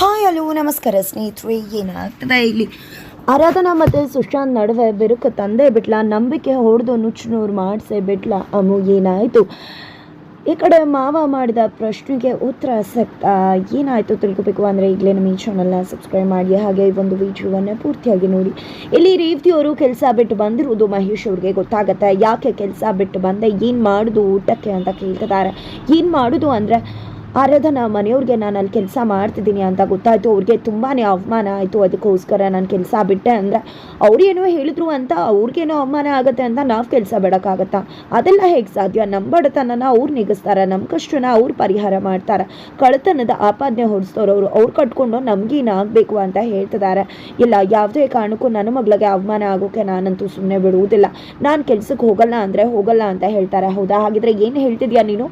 Hi, hello, ನಮಸ್ಕಾರ ಸ್ನೇಹಿತರೆ, ಏನಾಗ್ತದೆ ಇಲ್ಲಿ? ಆರಾಧನಾ ಮತ್ತು ಸುಶಾಂತ್ ನಡುವೆ ಬಿರುಕು ತಂದೆ ಬಿಟ್ಲ, ನಂಬಿಕೆ ಹೊಡೆದು ನುಚ್ಚುನೂರು ಮಾಡಿಸೇ ಬಿಟ್ಲ, ಅಮು, ಏನಾಯಿತು? ಈ ಕಡೆ ಮಾವ ಮಾಡಿದ ಪ್ರಶ್ನೆಗೆ ಉತ್ತರ ಸಕ್ತ. ಏನಾಯಿತು ತಿಳ್ಕೊಬೇಕು ಅಂದರೆ ಈಗಲೇ ನಮ್ಮ ಈ ಚಾನಲ್ನ ಸಬ್ಸ್ಕ್ರೈಬ್ ಮಾಡಿ, ಹಾಗೆ ಈ ಒಂದು ವಿಡಿಯೋವನ್ನು ಪೂರ್ತಿಯಾಗಿ ನೋಡಿ. ಇಲ್ಲಿ ರೇವತಿಯವರು ಕೆಲಸ ಬಿಟ್ಟು ಬಂದಿರುವುದು ಮಹೇಶ್ ಅವ್ರಿಗೆ ಗೊತ್ತಾಗತ್ತೆ. ಯಾಕೆ ಕೆಲಸ ಬಿಟ್ಟು ಬಂದೆ? ಏನು ಮಾಡೋದು ಊಟಕ್ಕೆ ಅಂತ ಕೇಳ್ತಿದ್ದಾರೆ. ಏನು ಮಾಡೋದು ಅಂದರೆ ಆರಾಧನಾ ಮನೆಯವ್ರಿಗೆ ನಾನು ಅಲ್ಲಿ ಕೆಲಸ ಮಾಡ್ತಿದ್ದೀನಿ ಅಂತ ಗೊತ್ತಾಯಿತು. ಅವ್ರಿಗೆ ತುಂಬಾ ಅವಮಾನ ಆಯಿತು. ಅದಕ್ಕೋಸ್ಕರ ನಾನು ಕೆಲಸ ಬಿಟ್ಟೆ ಅಂದರೆ ಅವ್ರೇನೋ ಹೇಳಿದ್ರು ಅಂತ ಅವ್ರಿಗೇನೋ ಅವಮಾನ ಆಗುತ್ತೆ ಅಂತ ನಾವು ಕೆಲಸ ಬಿಡೋಕ್ಕಾಗತ್ತಾ? ಅದೆಲ್ಲ ಹೇಗೆ ಸಾಧ್ಯ? ನಮ್ಮ ಬಡತನನ ಅವ್ರು ನಿಗಿಸ್ತಾರೆ ನಮ್ಮ ಕಷ್ಟನ ಅವ್ರು ಪರಿಹಾರ ಮಾಡ್ತಾರೆ. ಕಳತನದ ಆಪಾದನೆ ಅವರು. ಅವ್ರು ಕಟ್ಕೊಂಡು ನಮಗೇನು ಆಗಬೇಕು ಅಂತ ಹೇಳ್ತಿದ್ದಾರೆ ಇಲ್ಲ, ಯಾವುದೇ ಕಾರಣಕ್ಕೂ ನನ್ನ ಮಗಳಿಗೆ ಅವಮಾನ ಆಗೋಕ್ಕೆ ನಾನಂತೂ ಸುಮ್ಮನೆ ಬಿಡುವುದಿಲ್ಲ. ನಾನು ಕೆಲಸಕ್ಕೆ ಹೋಗಲ್ಲ ಅಂದರೆ ಹೋಗಲ್ಲ ಅಂತ ಹೇಳ್ತಾರೆ. ಹೌದಾ? ಹಾಗಿದ್ರೆ ಏನು ಹೇಳ್ತಿದ್ಯಾ ನೀನು?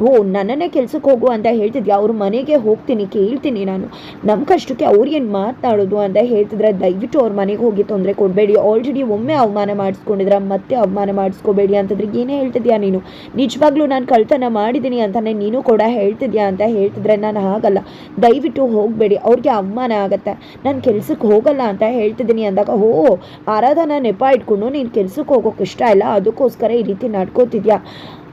ಓ, ನನ್ನನ್ನೇ ಕೆಲ್ಸಕ್ಕೆ ಹೋಗು ಅಂತ ಹೇಳ್ತಿದ್ವಿ ಅವ್ರ ಮನೆಗೆ ಹೋಗ್ತೀನಿ, ಕೇಳ್ತೀನಿ ನಾನು. ನಮ್ಮ ಕಷ್ಟಕ್ಕೆ ಅವ್ರೇನು ಮಾತನಾಡೋದು ಅಂತ ಹೇಳ್ತಿದ್ರೆ ದಯವಿಟ್ಟು ಅವ್ರ ಮನೆಗೆ ಹೋಗಿ ತೊಂದರೆ ಕೊಡಬೇಡಿ. ಆಲ್ರೆಡಿ ಒಮ್ಮೆ ಅವಮಾನ ಮಾಡಿಸ್ಕೊಂಡಿದ್ರೆ ಮತ್ತೆ ಅವಮಾನ ಮಾಡಿಸ್ಕೋಬೇಡಿ ಅಂತಂದ್ರೆ ಏನೇ ಹೇಳ್ತಿದ್ಯಾ ನೀನು? ನಿಜವಾಗ್ಲೂ ನಾನು ಕಳ್ತನ ಮಾಡಿದ್ದೀನಿ ಅಂತಾನೆ ನೀನು ಕೂಡ ಹೇಳ್ತಿದ್ಯಾ ಅಂತ ಹೇಳ್ತಿದ್ರೆ ನಾನು ಹಾಗಲ್ಲ. ದಯವಿಟ್ಟು ಹೋಗಬೇಡಿ, ಅವ್ರಿಗೆ ಅವಮಾನ ಆಗುತ್ತೆ. ನಾನು ಕೆಲ್ಸಕ್ಕೆ ಹೋಗಲ್ಲ ಅಂತ ಹೇಳ್ತಿದ್ದೀನಿ ಅಂದಾಗ, ಓ, ಆರಾಧನಾ ನೆಪ ಇಟ್ಕೊಂಡು ನೀನು ಕೆಲ್ಸಕ್ಕೆ ಹೋಗೋಕೆ ಇಷ್ಟ ಇಲ್ಲ, ಅದಕ್ಕೋಸ್ಕರ ಈ ರೀತಿ ನಡ್ಕೋತಿದ್ಯಾ?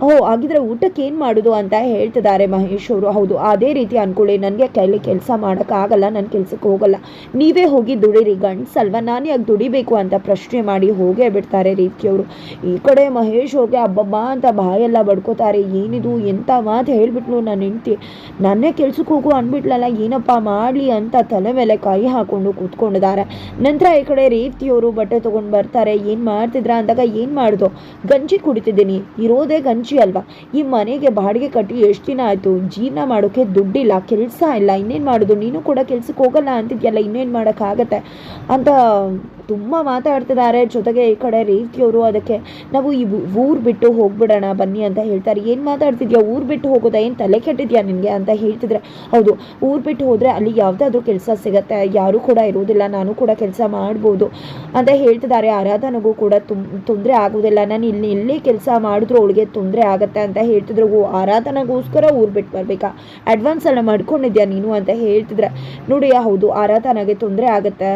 ಓ, ಹಾಗಿದ್ರೆ ಊಟಕ್ಕೆ ಏನು ಮಾಡೋದು ಅಂತ ಹೇಳ್ತಿದ್ದಾರೆ ಮಹೇಶ್ ಅವರು. ಹೌದು, ಅದೇ ರೀತಿ ಅನ್ಕೊಳ್ಳಿ. ನನಗೆ ಕೈಲಿ ಕೆಲಸ ಮಾಡೋಕ್ಕಾಗಲ್ಲ ನಾನು ಕೆಲಸಕ್ಕೆ ಹೋಗಲ್ಲ. ನೀವೇ ಹೋಗಿ ದುಡಿರಿ ಗಂಡ್ಸಲ್ವ ನಾನು ಯಾಕೆ ದುಡಿಬೇಕು ಅಂತ ಪ್ರಶ್ನೆ ಮಾಡಿ ಹೋಗೇ ಬಿಡ್ತಾರೆ ರೀತಿಯವರು ಈ ಕಡೆ ಮಹೇಶ್ ಹೋಗಿ ಅಬ್ಬಬ್ಬ, ಅಂತ ಬಾಯೆಲ್ಲ ಬಡ್ಕೋತಾರೆ. ಏನಿದು ಎಂಥ ಮಾತು ಹೇಳಿಬಿಟ್ಲು ನನ್ನ ಹೆಂಡ್ತಿ. ನನ್ನೇ ಕೆಲ್ಸಕ್ಕೆ ಹೋಗು ಅಂದ್ಬಿಟ್ಲಲ್ಲ ಏನಪ್ಪ ಮಾಡಲಿ ಅಂತ ತಲೆ ಮೇಲೆ ಕೈ ಹಾಕೊಂಡು ಕೂತ್ಕೊಂಡಿದ್ದಾರೆ. ನಂತರ ಈ ಕಡೆ ರೀತಿಯವರು ಬಟ್ಟೆ ತೊಗೊಂಡು ಬರ್ತಾರೆ. ಏನು ಮಾಡ್ತಿದ್ರ ಅಂದಾಗ ಏನು ಮಾಡಿದು? ಗಂಜಿ ಕುಡಿತಿದ್ದೀನಿ. ಇರೋದೇ ಗಂಜಿ. ಅಲ್ವಾ? ಈ ಮನೆಗೆ ಬಾಡಿಗೆ ಕಟ್ಟಿ ಎಷ್ಟು ದಿನ ಆಯಿತು? ಜೀವನ ಮಾಡೋಕ್ಕೆ ದುಡ್ಡಿಲ್ಲ, ಕೆಲಸ ಇಲ್ಲ, ಇನ್ನೇನು ಮಾಡೋದು? ನೀನು ಕೂಡ ಕೆಲ್ಸಕ್ಕೆ ಹೋಗಲ್ಲ ಅಂತಿದ್ಯಲ್ಲ, ಇನ್ನೇನು ಮಾಡೋಕ್ಕಾಗತ್ತೆ? ಅಂತ ತುಂಬ ಮಾತಾಡ್ತಿದ್ದಾರೆ ಜೊತೆಗೆ ಈ ಕಡೆ ರೇವತಿಯವರು ಅದಕ್ಕೆ, ನಾವು ಈ ಊರು ಬಿಟ್ಟು ಹೋಗ್ಬಿಡೋಣ, ಬನ್ನಿ ಅಂತ ಹೇಳ್ತಾರೆ. ಏನು ಮಾತಾಡ್ತಿದ್ಯಾ? ಊರು ಬಿಟ್ಟು ಹೋಗೋದಾ? ಏನು ತಲೆ ಕೆಟ್ಟಿದ್ಯಾ ನಿನಗೆ? ಅಂತ ಹೇಳ್ತಿದ್ರೆ, ಹೌದು, ಊರು ಬಿಟ್ಟು ಹೋದರೆ ಅಲ್ಲಿ ಯಾವುದಾದ್ರೂ ಕೆಲಸ ಸಿಗತ್ತೆ. ಯಾರೂ ಕೂಡ ಇರೋದಿಲ್ಲ, ನಾನು ಕೂಡ ಕೆಲಸ ಮಾಡ್ಬೋದು. ಅಂತ ಹೇಳ್ತಿದ್ದಾರೆ ಆರಾಧನೆಗೂ ಕೂಡ ತುಂಬ ತೊಂದರೆ ಆಗೋದಿಲ್ಲ. ನಾನು ಇಲ್ಲಿ ಎಲ್ಲೇ ಕೆಲಸ ಮಾಡಿದ್ರು ಅವಳಿಗೆ ತೊಂದರೆ ಆಗತ್ತೆ ಅಂತ ಹೇಳ್ತಿದ್ರು. ಓ, ಆರಾಧನೆಗೋಸ್ಕರ ಊರು ಬಿಟ್ಟು ಬರಬೇಕಾ? ಅಡ್ವಾನ್ಸ್ ಎಲ್ಲ ಮಾಡ್ಕೊಂಡಿದ್ಯಾ ನೀನು ಅಂತ ಹೇಳ್ತಿದ್ರೆ. ನೋಡಿ, ಹೌದು, ಆರಾಧನೆಗೆ ತೊಂದರೆ ಆಗುತ್ತೆ.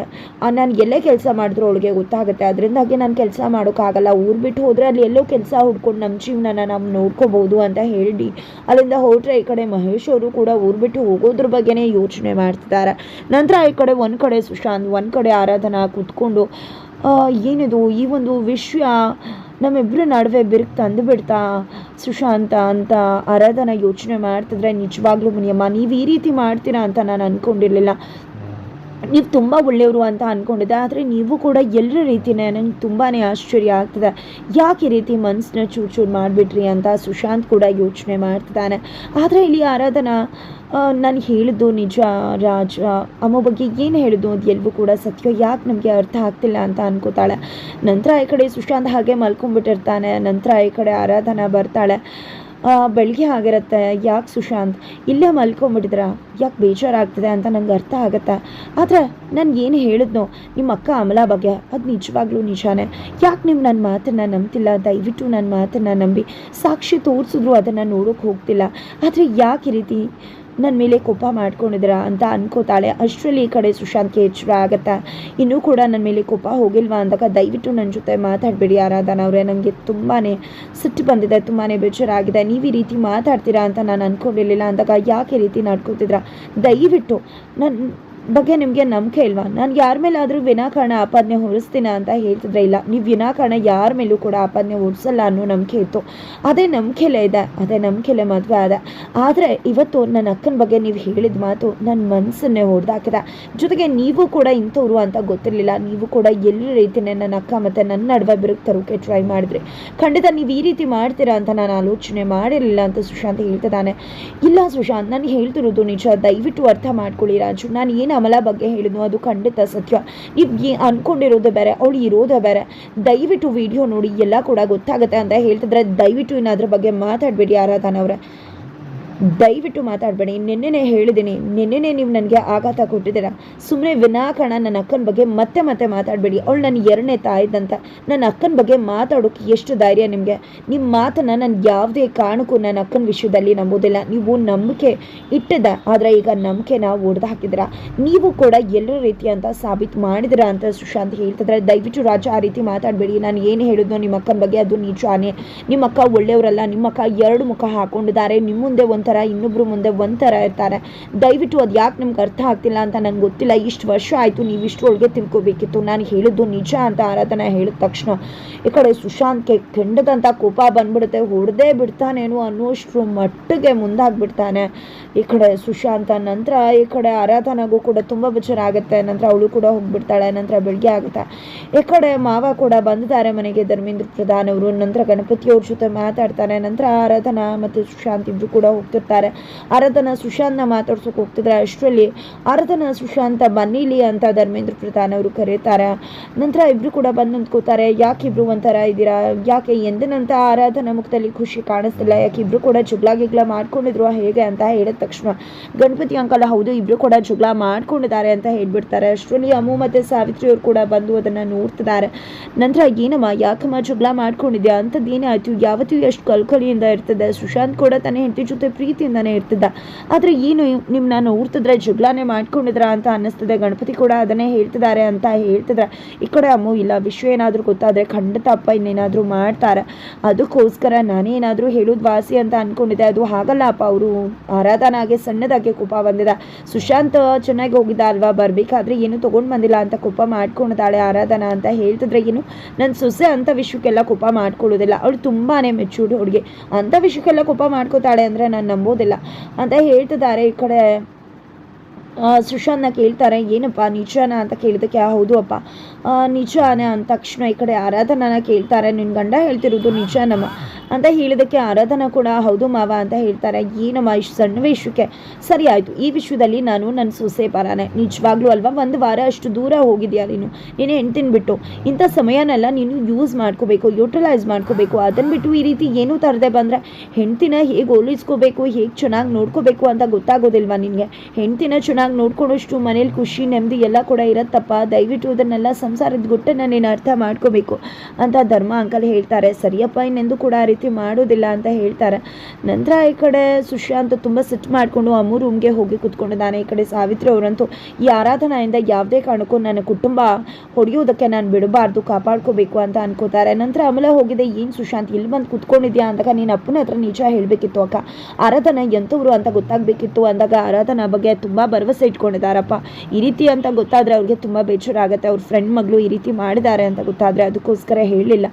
ನಾನು ಎಲ್ಲೇ ಕೆಲಸ ಮಾಡಿದ್ರು ಅವಳಿಗೆ ಗೊತ್ತಾಗುತ್ತೆ. ಅದರಿಂದಾಗಿ ನಾನು ಕೆಲಸ ಮಾಡೋಕ್ಕಾಗಲ್ಲ. ಊರು ಬಿಟ್ಟು ಹೋದರೆ ಅಲ್ಲಿ ಎಲ್ಲೋ ಕೆಲಸ ಹುಡ್ಕೊಂಡು ನಮ್ಮ ಜೀವನನ ನಾವು ನೋಡ್ಕೋಬೋದು ಅಂತ ಹೇಳಿ ಅಲ್ಲಿಂದ ಹೊರಟ್ರೆ ಈ ಕಡೆ ಮಹೇಶ್ ಅವರು ಕೂಡ ಊರು ಬಿಟ್ಟು ಹೋಗೋದ್ರ ಬಗ್ಗೆನೇ ಯೋಚನೆ ಮಾಡ್ತಿದ್ದಾರೆ. ನಂತರ ಈ ಕಡೆ ಒಂದು ಕಡೆ ಸುಶಾಂತ್, ಒಂದು ಕಡೆ ಆರಾಧನಾ ಕೂತ್ಕೊಂಡು ಏನಿದು, ಈ ಒಂದು ವಿಷಯ ನಮ್ಮಿಬ್ಬರ ನಡುವೆ ಬಿರುಕು ತಂದು ಬಿಡ್ತಾ, ಸುಶಾಂತ ಅಂತ ಆರಾಧನಾ ಯೋಚನೆ ಮಾಡ್ತಿದ್ರೆ ನಿಜವಾಗ್ಲೂ ಮುನಿಯಮ್ಮ, ನೀವು ಈ ರೀತಿ ಮಾಡ್ತೀರಾ ಅಂತ ನಾನು ಅಂದ್ಕೊಂಡಿರಲಿಲ್ಲ ನೀವು ತುಂಬ ಒಳ್ಳೆಯವರು ಅಂತ ಅಂದ್ಕೊಂಡಿದ್ದೆ ಆದರೆ ನೀವು ಕೂಡ ಎಲ್ಲರ ರೀತಿಯೇ ನಂಗೆ ತುಂಬಾ ಆಶ್ಚರ್ಯ ಆಗ್ತದೆ. ಯಾಕೆ ಈ ರೀತಿ ಮನಸ್ಸನ್ನ ಚೂರು ಚೂರು ಮಾಡಿಬಿಟ್ರಿ ಅಂತ ಸುಶಾಂತ್ ಕೂಡ ಯೋಚನೆ ಮಾಡ್ತಿದ್ದಾನೆ. ಆದರೆ ಇಲ್ಲಿ ಆರಾಧನಾ ನಾನು ಹೇಳಿದ್ದು ನಿಜ ರಾಜ, ಅಮ್ಮ ಬಗ್ಗೆ ಏನು ಹೇಳಿದ್ದು ಅದು ಎಲ್ಲವೂ ಕೂಡ ಸತ್ಯ, ಯಾಕೆ ನಮಗೆ ಅರ್ಥ ಆಗ್ತಿಲ್ಲ ಅಂತ ಅನ್ಕೋತಾಳೆ. ನಂತರ ಈ ಕಡೆ ಸುಶಾಂತ್ ಹಾಗೆ ಮಲ್ಕೊಂಡ್ಬಿಟ್ಟಿರ್ತಾನೆ, ನಂತರ ಈ ಕಡೆ ಆರಾಧನಾ ಬರ್ತಾಳೆ. ಬೆಳಗ್ಗೆ ಆಗಿರುತ್ತೆ. ಯಾಕೆ ಸುಶಾಂತ್? ಇಲ್ಲೇ ಮಲ್ಕೊಂಬಿಟ್ಟಿದ್ರ ಯಾಕೆ ಬೇಜಾರಾಗ್ತದೆ ಅಂತ ನಂಗೆ ಅರ್ಥ ಆಗುತ್ತೆ. ಆದರೆ ನಾನು ಏನು ಹೇಳಿದ್ನೋ ನಿಮ್ಮ ಅಕ್ಕ ಅಮಲಾ ಬಗ್ಗೆ ಅದು ನಿಜವಾಗ್ಲೂ ನಿಜಾನೇ. ಯಾಕೆ ನೀವು ನನ್ನ ಮಾತನ್ನು ನಂಬ್ತಿಲ್ಲ? ದಯವಿಟ್ಟು ನನ್ನ ಮಾತನ್ನು ನಂಬಿ ಸಾಕ್ಷಿ ತೋರಿಸಿದ್ರು ಅದನ್ನು ನೋಡೋಕೆ ಹೋಗ್ತಿಲ್ಲ. ಆದರೆ ಯಾಕೆ ಈ ರೀತಿ? ನನ್ನ ಮೇಲೆ ಕೋಪ ಮಾಡ್ಕೊಂಡಿದ್ರ ಅಂತ ಅನ್ಕೋತಾಳೆ. ಅಷ್ಟರಲ್ಲಿ ಈ ಕಡೆ ಸುಶಾಂತ್ಗೆ ಎಚ್ಚರ ಆಗುತ್ತೆ? ಇನ್ನೂ ಕೂಡ ನನ್ನ ಮೇಲೆ ಕೋಪ ಹೋಗಿಲ್ವಾ ಅಂದಾಗ ದಯವಿಟ್ಟು ನನ್ನ ಜೊತೆ ಮಾತಾಡಬೇಡಿ ಆರಾಧನ ಅವರೇ. ನನಗೆ ತುಂಬಾ ಸಿಟ್ಟು ಬಂದಿದೆ ತುಂಬಾ ಬೇಜಾರಾಗಿದೆ. ನೀವು ಈ ರೀತಿ ಮಾತಾಡ್ತೀರಾ ಅಂತ ನಾನು ಅಂದ್ಕೊಂಡಿರಲಿಲ್ಲ ಅಂದಾಗ ಯಾಕೆ ರೀತಿ ನಡ್ಕೊತಿದ್ರ ದಯವಿಟ್ಟು ನನ್ನ ಬಗ್ಗೆ ನಿಮಗೆ ನಂಬಿಕೆ ಇಲ್ವಾ? ನಾನು ಯಾರ ಮೇಲಾದರೂ ವಿನಾಕಾರಣ ಆಪಾದನೆ ಹೊರಿಸ್ತೀನ ಅಂತ ಹೇಳ್ತಿದ್ರೆ ಇಲ್ಲ. ನೀವು ವಿನಾಕಾರಣ ಯಾರ ಮೇಲೂ ಕೂಡ ಆಪಾದನೆ ಹೊರಿಸಲ್ಲ ಅನ್ನೋ ನಂಬಿಕೆ ಇತ್ತು. ಅದೇ ನಂಬಿಕೆಲೆ ಇದೆ. ಅದೇ ನಂಬಿಕೆಲೆ ಮದುವೆ ಆದ. ಆದರೆ ಇವತ್ತು ನನ್ನ ಅಕ್ಕನ ಬಗ್ಗೆ ನೀವು ಹೇಳಿದ ಮಾತು ನನ್ನ ಮನಸ್ಸನ್ನೇ ಹೊಡೆದಾಕಿದೆ ಜೊತೆಗೆ ನೀವು ಕೂಡ ಇಂಥವ್ರು ಅಂತ ಗೊತ್ತಿರಲಿಲ್ಲ. ನೀವು ಕೂಡ ಎಲ್ಲ ರೀತಿಯೇ ನನ್ನ ಅಕ್ಕ ಮತ್ತು ನನ್ನ ನಡುವೆ ಬಿರುಕು ತರೋಕೆ ಟ್ರೈ ಮಾಡಿದ್ರಿ. ಖಂಡಿತ ನೀವು ಈ ರೀತಿ ಮಾಡ್ತೀರಾ ಅಂತ ನಾನು ಆಲೋಚನೆ ಮಾಡಿರಲಿಲ್ಲ ಅಂತ ಸುಶಾಂತ್ ಹೇಳ್ತಿದ್ದಾನೆ. ಇಲ್ಲ ಸುಶಾಂತ್, ನಾನು ಹೇಳ್ತಿರೋದು ನಿಜ. ದಯವಿಟ್ಟು ಅರ್ಥ ಮಾಡ್ಕೊಳ್ಳಿ ರಾಜು. ನಾನು ಏನು ಅಮಲ ಬಗ್ಗೆ ಹೇಳಿದ್ನು. ಅದು ಖಂಡಿತ ಸತ್ಯ. ನೀವು ಅನ್ಕೊಂಡಿರೋದು ಬೇರೆ, ಅವಳು ಇರೋದೇ ಬೇರೆ. ದಯವಿಟ್ಟು ವಿಡಿಯೋ ನೋಡಿ, ಎಲ್ಲ ಕೂಡ ಗೊತ್ತಾಗುತ್ತೆ ಅಂತ ಹೇಳ್ತಿದ್ರೆ ದಯವಿಟ್ಟು ಇನ್ನು ಅದ್ರ ಬಗ್ಗೆ ಮಾತಾಡಬೇಡಿ ಆರಾಧನವ್ರೆ ದಯವಿಟ್ಟು ಮಾತಾಡಬೇಡಿ. ನಿನ್ನೆನೇ ಹೇಳಿದ್ದೀನಿ. ನಿನ್ನೆನೇ ನೀವು ನನಗೆ ಆಘಾತ ಕೊಟ್ಟಿದ್ದೀರ. ಸುಮ್ಮನೆ ವಿನಾಕಾರಣ ನನ್ನ ಅಕ್ಕನ ಬಗ್ಗೆ ಮತ್ತೆ ಮತ್ತೆ ಮಾತಾಡಬೇಡಿ. ಅವಳು ನನ್ನ ಎರಡನೇ ತಾಯಿದಂತ ನನ್ನ ಅಕ್ಕನ ಬಗ್ಗೆ ಮಾತಾಡೋಕೆ ಎಷ್ಟು ಧೈರ್ಯ ನಿಮಗೆ? ನಿಮ್ಮ ಮಾತನ್ನು ನಾನು ಯಾವುದೇ ಕಾರಣಕ್ಕೂ ನನ್ನ ಅಕ್ಕನ ವಿಷಯದಲ್ಲಿ ನಂಬೋದಿಲ್ಲ ನೀವು ನಂಬಿಕೆ ಇಟ್ಟಿದ್ದ, ಆದರೆ ಈಗ ನಂಬಿಕೆನ ಒಡೆದು ಹಾಕಿದ್ರ ನೀವು ಕೂಡ ಎಲ್ಲರ ರೀತಿ ಅಂತ ಸಾಬೀತು ಮಾಡಿದ್ರ ಅಂತ ಸುಶಾಂತ್ ಹೇಳ್ತಿದ್ರೆ ದಯವಿಟ್ಟು ರಾಜ, ಆ ರೀತಿ ಮಾತಾಡಬೇಡಿ. ನಾನು ಏನು ಹೇಳಿದ್ನೋ ನಿಮ್ಮ ಅಕ್ಕನ ಬಗ್ಗೆ ಅದು ನಿಜಾನೇ. ನಿಮ್ಮ ಅಕ್ಕ ಒಳ್ಳೆಯವರಲ್ಲ. ನಿಮ್ಮ ಅಕ್ಕ ಎರಡು ಮುಖ ಹಾಕೊಂಡಿದ್ದಾರೆ. ನಿಮ್ಮ ಮುಂದೆ ಒಂಥರ, ಇನ್ನೊಬ್ರು ಮುಂದೆ ಒಂಥರ ಇರ್ತಾರೆ. ದಯವಿಟ್ಟು ಅದು ಯಾಕೆ ನಮ್ಗೆ ಅರ್ಥ ಆಗ್ತಿಲ್ಲ ಅಂತ ನಂಗೆ ಗೊತ್ತಿಲ್ಲ. ಇಷ್ಟು ವರ್ಷ ಆಯಿತು ನೀವು ಇಷ್ಟರೊಳಗೆ ತಿಳ್ಕೊಬೇಕಿತ್ತು. ನಾನು ಹೇಳಿದ್ದು ನಿಜ ಅಂತ ಆರಾಧನಾ ಹೇಳಿದ ತಕ್ಷಣ, ಈ ಕಡೆ ಸುಶಾಂತ್ಗೆ ಕೆಂಡದಂಥ ಕೋಪ ಬಂದ್ಬಿಡುತ್ತೆ. ಹೊಡೆದೇ ಬಿಡ್ತಾನೇನು ಅನ್ನೋಷ್ಟು ಮಟ್ಟಿಗೆ ಮುಂದಾಗ್ಬಿಡ್ತಾನೆ. ಈ ಕಡೆ ಸುಶಾಂತ ನಂತರ ಈ ಕಡೆ ಆರಾಧನಾಗೂ ಕೂಡ ತುಂಬ ಬಚ್ಚರ ಆಗುತ್ತೆ ನಂತರ ಅವಳು ಕೂಡ ಹೋಗ್ಬಿಡ್ತಾಳೆ. ನಂತರ ಬೆಳಗ್ಗೆ ಆಗುತ್ತೆ. ಈ ಕಡೆ ಮಾವ ಕೂಡ ಬಂದಿದ್ದಾರೆ ಮನೆಗೆ. ಧರ್ಮೇಂದ್ರ ಪ್ರಧಾನ್ ಅವರು. ನಂತರ ಗಣಪತಿಯವ್ರ ಜೊತೆ ಮಾತಾಡ್ತಾರೆ ನಂತರ ಆರಾಧನಾ ಮತ್ತು ಸುಶಾಂತ್ ಇಬ್ರು ಕೂಡ ಹೋಗ್ತಿರ್ತಾರೆ ಆರಾಧನಾ ಸುಶಾಂತ್ನ ಮಾತಾಡ್ಸೋಕೆ ಹೋಗ್ತಿದ್ರೆ ಅಷ್ಟರಲ್ಲಿ ಆರಾಧನಾ ಸುಶಾಂತ ಬನ್ನಿಲಿ ಅಂತ ಧರ್ಮೇಂದ್ರ ಪ್ರಧಾನ್ ಅವರು ಕರೀತಾರೆ. ನಂತರ ಇಬ್ಬರು ಕೂಡ ಬಂದು ನಿಂತ್ಕೋತಾರೆ. ಯಾಕೆ ಇಬ್ರು ಒಂಥರ ಇದ್ದೀರಾ? ಯಾಕೆ ಎಂದಿನಂತ ಆರಾಧನ ಮುಖದಲ್ಲಿ ಖುಷಿ ಕಾಣಿಸ್ತಿಲ್ಲ. ಯಾಕೆ ಇಬ್ರು ಕೂಡ ಜಗಳ ಗಿಗ್ಲ ಮಾಡ್ಕೊಂಡಿದ್ರು ಹೇಗೆ ಅಂತ ಹೇಳಿದ ತಕ್ಷಣ ಗಣಪತಿ ಅಂಕಲ್ ಹೌದು, ಇಬ್ರು ಕೂಡ ಜಗಳ ಮಾಡ್ಕೊಂಡಿದ್ದಾರೆ ಅಂತ ಹೇಳ್ಬಿಡ್ತಾರೆ. ಅಷ್ಟರಲ್ಲಿ ಅಮ್ಮು ಮತ್ತು ಸಾವಿತ್ರಿ ಅವರು ಕೂಡ ಬಂದು ಅದನ್ನು ನೋಡ್ತಿದ್ದಾರೆ. ನಂತರ ಏನಮ್ಮ, ಯಾಕಮ್ಮ ಜಗಳ ಮಾಡ್ಕೊಂಡಿದ್ಯಾ? ಅಂಥದ್ದು ಏನಾಯ್ತು ಯಾವತ್ತೂ ಎಷ್ಟು ಕಲ್ಕಲಿಯಿಂದ ಇರ್ತದೆ? ಸುಶಾಂತ್ ಕೂಡ ತನ್ನ ಹೆಂಡತಿ ಜೊತೆ ಪ್ರೀತಿಯಿಂದನೇ ಇರ್ತಿದ್ದ. ಆದರೆ ಏನು ನಿಮ್ಮನ್ನ ನೋಡ್ತಿದ್ರೆ ಜಗಳನೇ ಮಾಡ್ಕೊಂಡಿದ್ರ ಅಂತ ಅನ್ನಿಸ್ತದೆ. ಗಣಪತಿ ಕೂಡ ಅದನ್ನೇ ಹೇಳ್ತಿದ್ದಾರೆ ಅಂತ ಹೇಳ್ತಿದ್ರೆ. ಈ ಕಡೆ ಅಮ್ಮು, ಇಲ್ಲ, ವಿಶ್ವ ಏನಾದರೂ ಗೊತ್ತಾದರೆ ಖಂಡಿತ ಅಪ್ಪ ಇನ್ನೇನಾದರೂ ಮಾಡ್ತಾರೆ. ಅದಕ್ಕೋಸ್ಕರ ನಾನೇನಾದರೂ ಹೇಳೋದು ವಾಸಿ ಅಂತ ಅಂದ್ಕೊಂಡಿದ್ದೆ ಅದು ಹಾಗಲ್ಲ ಅಪ್ಪ, ಅವರು ಆರಾಧನಾಗೆ ಸಣ್ಣದಾಗೆ ಕೋಪ ಬಂದಿದೆ. ಸುಶಾಂತ್ ಚೆನ್ನಾಗಿ ಹೋಗಿದ್ದ ಅಲ್ವಾ? ಬರಬೇಕಾದ್ರೆ ಏನು ತೊಗೊಂಡು ಬಂದಿಲ್ಲ ಅಂತ ಕೋಪ ಮಾಡ್ಕೊಂಡಿದ್ದಾಳೆ ಆರಾಧನಾ ಅಂತ ಹೇಳ್ತಿದ್ರೆ ಏನು? ನನ್ನ ಸೊಸೆ ಅಂಥ ವಿಷಯಕ್ಕೆಲ್ಲ ಕೋಪ ಮಾಡ್ಕೊಳ್ಳೋದಿಲ್ಲ. ಅವಳು ತುಂಬಾ ಮೆಚೂರ್ಡ್ ಹುಡುಗಿ. ಅಂಥ ವಿಷಯಕ್ಕೆಲ್ಲ ಕೋಪ ಮಾಡ್ಕೋತಾಳೆ ಅಂದರೆ ನಾನು ನಂಬೋದಿಲ್ಲ ಅಂತ ಹೇಳ್ತಿದ್ದಾರೆ. ಈ ಕಡೆ ಆ, ಸುಶಾಂತ್ನ ಕೇಳ್ತಾರೆ ಏನಪ್ಪ ನಿಜಾನ ಅಂತ ಕೇಳಿದಕ್ಕೆ? ಹೌದು ಅಪ್ಪ. ನಿಜಾನ? ಅಂದ ತಕ್ಷಣ ಈ ಕಡೆ ಆರಾಧನಾನ ಕೇಳ್ತಾರೆ. ನಿನ್ನ ಗಂಡ ಹೇಳ್ತಿರೋದು ನಿಜಾನಮ್ಮ. ಅಂತ ಹೇಳಿದಕ್ಕೆ ಆರಾಧನಾ ಕೂಡ, ಹೌದು ಮಾವ ಅಂತ ಹೇಳ್ತಾರೆ. ಏನಮ್ಮ ಇಷ್ಟು ಸಣ್ಣ ವಿಷಯಕ್ಕೆ? ಸರಿ ಆಯಿತು. ಈ ವಿಷಯದಲ್ಲಿ ನಾನು ನನ್ನ ಸೊಸೆ ಪರಾನೆ. ನಿಜವಾಗ್ಲೂ ಅಲ್ವಾ? ಒಂದು ವಾರ ಅಷ್ಟು ದೂರ ಹೋಗಿದ್ಯಾ ನೀನು? ನೀನು ಹೆಣ್ತಿನ ಬಿಟ್ಟು. ಇಂಥ ಸಮಯನೆಲ್ಲ ನೀನು ಯೂಸ್ ಮಾಡ್ಕೋಬೇಕು ಯೂಟಿಲೈಸ್ ಮಾಡ್ಕೋಬೇಕು. ಅದನ್ನು ಬಿಟ್ಟು ಈ ರೀತಿ ಏನೂ ತರದೆ ಬಂದರೆ ಹೆಣ್ತಿನ ಹೇಗೆ ಹೋಲಿಸ್ಕೋಬೇಕು ಹೇಗೆ ಚೆನ್ನಾಗಿ ನೋಡ್ಕೋಬೇಕು ಅಂತ ಗೊತ್ತಾಗೋದಿಲ್ವಾ ನಿನಗೆ? ಹೆಣ್ತಿನ ಚೆನ್ನಾಗಿ ನೋಡ್ಕೊಂಡಷ್ಟು ಮನೇಲಿ ಖುಷಿ, ನೆಮ್ಮದಿ ಎಲ್ಲ ಕೂಡ ಇರತ್ತಪ್ಪ. ದಯವಿಟ್ಟು ಅದನ್ನೆಲ್ಲ ಸಂಸಾರದ ಗುಟ್ಟನ್ನು ನೀನು ಅರ್ಥ ಮಾಡ್ಕೋಬೇಕು ಅಂತ ಧರ್ಮ ಅಂಕಲ್ ಹೇಳ್ತಾರೆ. ಸರಿಯಪ್ಪ, ಇನ್ನೆಂದು ಕೂಡ ರೀತಿ ಮಾಡೋದಿಲ್ಲ ಅಂತ ಹೇಳ್ತಾರೆ. ನಂತರ ಈ ಕಡೆ ಸುಶಾಂತ್ ತುಂಬ ಸಿಟ್ಟು ಮಾಡಿಕೊಂಡು ಅಮ್ಮು ರೂಮ್ಗೆ ಹೋಗಿ ಕುತ್ಕೊಂಡಿದ್ದಾನೆ. ಈ ಕಡೆ ಸಾವಿತ್ರಿ ಅವರಂತೂ ಈ ಆರಾಧನೆಯಿಂದ ಯಾವುದೇ ಕಾರಣಕ್ಕೂ ನನ್ನ ಕುಟುಂಬ ಹೊಡೆಯುವುದಕ್ಕೆ ನಾನು ಬಿಡಬಾರ್ದು, ಕಾಪಾಡ್ಕೋಬೇಕು ಅಂತ ಅನ್ಕೋತಾರೆ. ನಂತರ ಅಮಲ ಹೋಗಿದೆ, ಏನು ಸುಶಾಂತ್ ಇಲ್ಲಿ ಬಂದು ಕುತ್ಕೊಂಡಿದ್ಯಾ? ಅಂದಾಗ, ನೀನು ಅಪ್ಪನ ಹತ್ರ ನಿಜ ಹೇಳಬೇಕಿತ್ತು ಅಕ್ಕ. ಆರಾಧನಾ ಎಂಥವ್ರು ಅಂತ ಗೊತ್ತಾಗಬೇಕಿತ್ತು. ಅಂದಾಗ, ಆರಾಧನಾ ಬಗ್ಗೆ ತುಂಬ ಭರವಸೆ ಇಟ್ಕೊಂಡಿದ್ದಾರಪ್ಪ. ಈ ರೀತಿ ಅಂತ ಗೊತ್ತಾದರೆ ಅವ್ರಿಗೆ ತುಂಬ ಬೇಜಾರಾಗುತ್ತೆ. ಅವ್ರ ಫ್ರೆಂಡ್ ಮಗಳು ಈ ರೀತಿ ಮಾಡಿದ್ದಾರೆ ಅಂತ ಗೊತ್ತಾದರೆ ಅದಕ್ಕೋಸ್ಕರ ಹೇಳಲಿಲ್ಲ.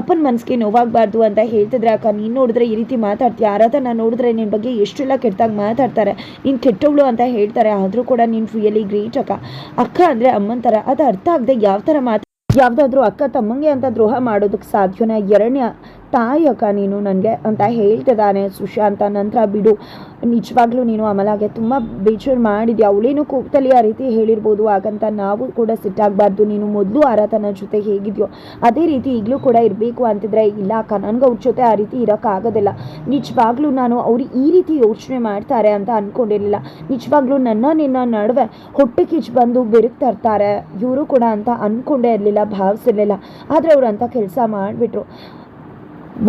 ಅಪ್ಪನ ಮನಸ್ಸಿಗೆ ನೋವಾಗಬಾರ್ದು ಅಂತ ಹೇಳ್ತಿದ್ರೆ, ಅಕ್ಕ, ನೀನು ನೋಡಿದ್ರೆ ಈ ರೀತಿ ಮಾತಾಡ್ತೀಯ? ಆರಾಧನಾ ನೋಡಿದ್ರೆ ನಿನ್ನ ಬಗ್ಗೆ ಎಷ್ಟೆಲ್ಲ ಕೆಟ್ಟದಾಗಿ ಮಾತಾಡ್ತಾರೆ. ನೀನು ಕೆಟ್ಟವಳು ಅಂತ ಹೇಳ್ತಾರೆ. ಆದರೂ ಕೂಡ ನೀನು ರಿಯಲಿ ಗ್ರೇಟ್ ಅಕ್ಕ. ಅಕ್ಕ ಅಂದರೆ ಅಮ್ಮನ ಥರ ಅದು ಅರ್ಥ ಆಗದೆ ಯಾವ ಥರ ಮಾತು ಯಾವುದಾದ್ರೂ ಅಕ್ಕ ತಮ್ಮಂಗೆ ಅಂತ ದ್ರೋಹ ಮಾಡೋದಕ್ಕೆ ಸಾಧ್ಯನ? ಎರಡನೇ ತಾಯಿ ಅಕ್ಕ ನೀನು ನನಗೆ ಅಂತ ಹೇಳ್ತಿದ್ದಾನೆ ಸುಶಾಂತ. ನಂತರ ಬಿಡು, ನಿಜವಾಗ್ಲೂ ನೀನು ಅಮಲಾಗೆ ತುಂಬ ಬೇಜಾರು ಮಾಡಿದ್ಯಾ? ಅವಳೇನು ಕೋಪದಲ್ಲಿ ಆ ರೀತಿ ಹೇಳಿರ್ಬೋದು, ಹಾಗಂತ ನಾವು ಕೂಡ ಸಿಟ್ಟಾಗಬಾರ್ದು ನೀನು ಮೊದಲು ಆರಾಧನ ಜೊತೆ ಹೇಗಿದ್ಯೋ, ಅದೇ ರೀತಿ ಈಗಲೂ ಕೂಡ ಇರಬೇಕು ಅಂತಿದ್ರೆ, ಇಲ್ಲ ಅಕ್ಕ, ನನಗೆ ಅವ್ರ ಜೊತೆ ಆ ರೀತಿ ಇರೋಕ್ಕಾಗೋದಿಲ್ಲ ನಿಜವಾಗ್ಲೂ ನಾನು ಅವ್ರು ಈ ರೀತಿ ಯೋಚನೆ ಮಾಡ್ತಾರೆ ಅಂತ ಅಂದ್ಕೊಂಡಿರಲಿಲ್ಲ ನಿಜವಾಗ್ಲೂ ನನ್ನ ನಿನ್ನ ನಡುವೆ ಹೊಟ್ಟೆ ಕಿಚ್ಚು ಬಂದು ಬೆರಕ್ ತರ್ತಾರೆ. ಇವರು ಕೂಡ ಅಂತ ಅಂದ್ಕೊಂಡೇ ಇರಲಿಲ್ಲ, ಭಾವಿಸಿರಲಿಲ್ಲ. ಆದರೆ ಅವರು ಅಂತ ಕೆಲಸ ಮಾಡಿಬಿಟ್ರು.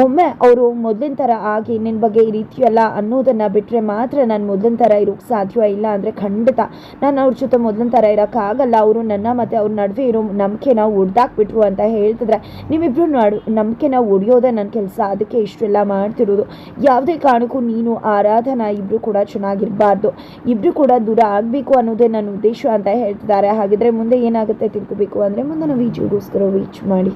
ಒಮ್ಮೆ ಅವರು ಮೊದಲಿನ ಥರ ಆಗಿ ನಿನ್ನ ಬಗ್ಗೆ ಈ ರೀತಿಯಲ್ಲ ಅನ್ನೋದನ್ನು ಬಿಟ್ಟರೆ ಮಾತ್ರ ನಾನು ಮೊದಲಿನ ಥರ ಇರೋಕ್ಕೆ ಸಾಧ್ಯ ಇಲ್ಲ ಅಂದರೆ ಖಂಡಿತ ನಾನು ಅವ್ರ ಜೊತೆ ಮೊದಲಿನ ಥರ ಇರೋಕ್ಕಾಗಲ್ಲ ಅವರು ನನ್ನ ಮತ್ತು ಅವ್ರ ನಡುವೆ ಇರೋ ನಂಬಿಕೆನ ಒಡ್ದಾಕ್ಬಿಟ್ರು ಅಂತ ಹೇಳ್ತಿದ್ರೆ ನಿಮ್ಮಿಬ್ರು ನಡು ನಂಬಿಕೆನ ಒಡೆಯೋದೇ ನನ್ನ ಕೆಲಸ. ಅದಕ್ಕೆ ಇಷ್ಟೆಲ್ಲ ಮಾಡ್ತಿರೋದು. ಯಾವುದೇ ಕಾರಣಕ್ಕೂ ನೀನು, ಆರಾಧನಾ ಇಬ್ಬರು ಕೂಡ ಚೆನ್ನಾಗಿರಬಾರ್ದು. ಇಬ್ಬರು ಕೂಡ ದೂರ ಆಗಬೇಕು ಅನ್ನೋದೇ ನನ್ನ ಉದ್ದೇಶ ಅಂತ ಹೇಳ್ತಿದ್ದಾರೆ. ಹಾಗಿದ್ರೆ ಮುಂದೆ ಏನಾಗುತ್ತೆ ತಿಳ್ಕೋಬೇಕು ಅಂದರೆ ಮುಂದೆ ನಾವು ವಿಡಿಯೋಗೋಸ್ಕರ ರೀಚ್ ಮಾಡಿ.